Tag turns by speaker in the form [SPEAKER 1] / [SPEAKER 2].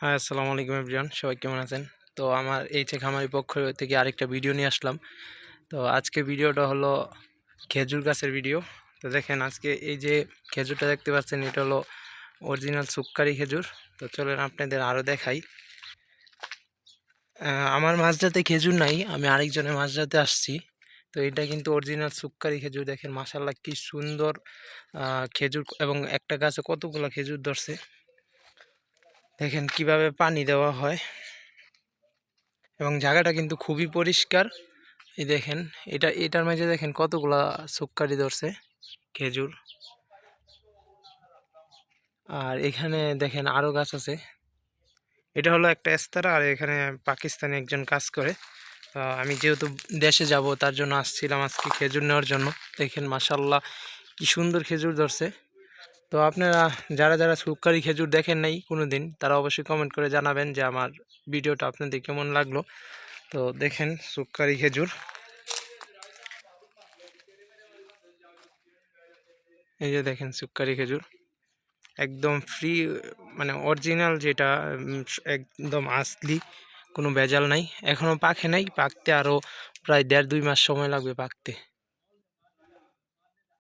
[SPEAKER 1] হ্যাঁ আসসালামু আলাইকুম এভরিওয়ান সবাই কেমন আছেন? তো আমার এই যে খামারি পক্ষ থেকে আরেকটা ভিডিও নিয়ে আসলাম। তো আজকে ভিডিওটা হলো খেজুর গাছের ভিডিও তো দেখেন, আজকে এই যে খেজুরটা দেখতে পাচ্ছেন, এটা হলো অরিজিনাল সুক্কারি খেজুর। তো চলেন আপনাদের আরও দেখাই। আমার মাঝরাতে খেজুর নাই, আমি আরেকজনের মাঝরাতে আসছি। তো এটা কিন্তু অরিজিনাল সুক্কারি খেজুর, দেখেন মাসাল্লাহ কি সুন্দর খেজুর, এবং একটা গাছে কতগুলো খেজুর ধরছে। দেখেন কীভাবে পানি দেওয়া হয়। এবং জায়গাটা কিন্তু খুবই পরিষ্কার। এই দেখেন, এটা, এটার মাঝে দেখেন কতগুলা সুক্কারি ধরছে, খেজুর। আর এখানে দেখেন আরও গাছ আছে। এটা হলো একটা এস্তারা আর এখানে পাকিস্তানে একজন কাজ করে। আমি যেহেতু দেশে যাব, তার জন্য আসছিলাম আজকে খেজুর নেওয়ার জন্য। দেখেন মাসাল্লাহ কি সুন্দর খেজুর ধরছে। তো আপনারা যারা যারা সুক্কারি খেজুর দেখেন নাই কোনো দিন তারা অবশ্যই কমেন্ট করে জানাবেন যে আমার ভিডিওটা আপনাদের কেমন লাগল। তো দেখেন সুক্কারি খেজুর। এই যে দেখেন সুক্কারি খেজুর। একদম ফ্রি মানে অরিজিনাল যেটা একদম আসলি, কোনো ভেজাল নাই। এখনও পাকে নাই, পাকতে আরও প্রায় দেড় দুই মাস সময় লাগবে পাকতে।